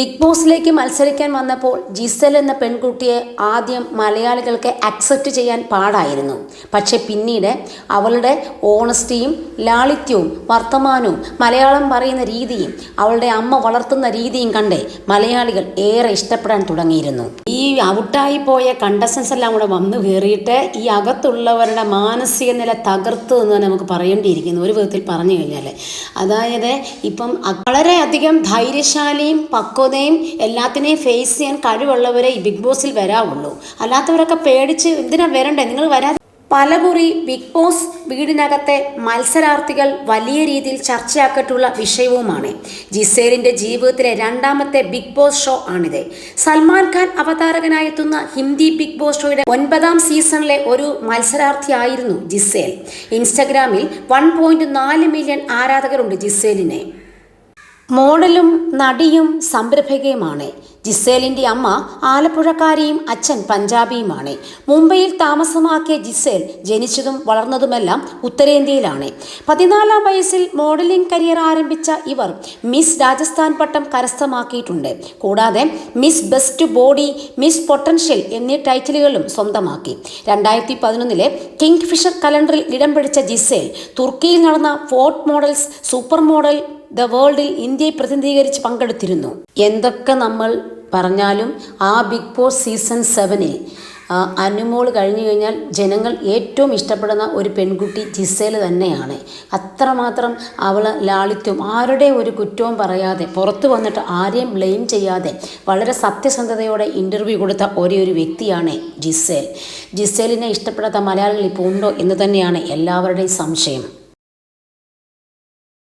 Big ബോസിലേക്ക് മത്സരിക്കാൻ വന്നപ്പോൾ ജിസൽ എന്ന പെൺകുട്ടിയെ ആദ്യം മലയാളികൾക്ക് അക്സെപ്റ്റ് ചെയ്യാൻ പാടായിരുന്നു. പക്ഷെ പിന്നീട് അവളുടെ ഓണസ്റ്റിയും ലാളിത്യവും വർത്തമാനവും മലയാളം പറയുന്ന രീതിയും അവളുടെ അമ്മ വളർത്തുന്ന രീതിയും കണ്ട് മലയാളികൾ ഏറെ ഇഷ്ടപ്പെടാൻ തുടങ്ങിയിരുന്നു. ഈ ഔട്ടായി പോയ കണ്ടസ്റ്റൻസ് എല്ലാം കൂടെ വന്നു കയറിയിട്ട് ഈ അകത്തുള്ളവരുടെ മാനസിക നില തകർത്തു എന്ന് തന്നെ നമുക്ക് പറയേണ്ടിയിരിക്കുന്നു. ഒരു വിധത്തിൽ പറഞ്ഞു കഴിഞ്ഞാൽ അതായത് ഇപ്പം വളരെയധികം ധൈര്യശാലിയും പക്വതയും എല്ലാത്തിനെയും ഫേസ് ചെയ്യാൻ കഴിവുള്ളവരെ ഈ ബിഗ് ബോസിൽ വരാവുള്ളൂ. അല്ലാത്തവരൊക്കെ പേടിച്ച് എന്തിനാ വരണ്ടേ? നിങ്ങൾ വരാ പലകുറി ബിഗ് ബോസ് വീടിനകത്തെ മത്സരാർത്ഥികൾ വലിയ രീതിയിൽ ചർച്ചയാക്കിയിട്ടുള്ള വിഷയവുമാണ്. ജിസേലിന്റെ ജീവിതത്തിലെ രണ്ടാമത്തെ ബിഗ് ബോസ് ഷോ ആണിത്. സൽമാൻ ഖാൻ അവതാരകനായെത്തുന്ന ഹിന്ദി ബിഗ് ബോസ് ഷോയുടെ ഒൻപതാം സീസണിലെ ഒരു മത്സരാർത്ഥിയായിരുന്നു ജിസേൽ. ഇൻസ്റ്റഗ്രാമിൽ വൺ മില്യൺ ആരാധകരുണ്ട് ജിസേലിനെ. മോഡലും നടിയും സംരംഭകയുമാണ്. ജിസേലിന്റെ അമ്മ ആലപ്പുഴക്കാരിയും അച്ഛൻ പഞ്ചാബിയുമാണ്. മുംബൈയിൽ താമസമാക്കിയ ജിസേൽ ജനിച്ചതും വളർന്നതുമെല്ലാം ഉത്തരേന്ത്യയിലാണ്. പതിനാലാം വയസ്സിൽ മോഡലിംഗ് കരിയർ ആരംഭിച്ച ഇവർ മിസ് രാജസ്ഥാൻ പട്ടം കരസ്ഥമാക്കിയിട്ടുണ്ട്. കൂടാതെ miss best body miss potential എന്നീ ടൈറ്റിലുകളും സ്വന്തമാക്കി. രണ്ടായിരത്തി പതിനൊന്നിലെ കിങ് ഫിഷർ കലണ്ടറിൽ ഇടം പിടിച്ച ജിസേൽ തുർക്കിയിൽ നടന്ന Ford models super model the വേൾഡിൽ ഇന്ത്യയെ പ്രതിനിധീകരിച്ച് പങ്കെടുത്തിരുന്നു. എന്തൊക്കെ നമ്മൾ പറഞ്ഞാലും ആ ബിഗ് ബോസ് സീസൺ സെവനിൽ അനുമോൾ കഴിഞ്ഞു കഴിഞ്ഞാൽ ജനങ്ങൾ ഏറ്റവും ഇഷ്ടപ്പെടുന്ന ഒരു പെൺകുട്ടി ജിസേൽ തന്നെയാണ്. അത്രമാത്രം അവൾ ലാളിത്യം ആരുടെ ഒരു കുറ്റവും പറയാതെ പുറത്തു വന്നിട്ട് ആരെയും ബ്ലെയിം ചെയ്യാതെ വളരെ സത്യസന്ധതയോടെ ഇന്റർവ്യൂ കൊടുത്ത ഒരേ ഒരു വ്യക്തിയാണ് ജിസേൽ. ജിസേലിനെ ഇഷ്ടപ്പെടാത്ത മലയാളികൾ ഇപ്പോൾ ഉണ്ടോ എന്ന് തന്നെയാണ് എല്ലാവരുടെയും സംശയം.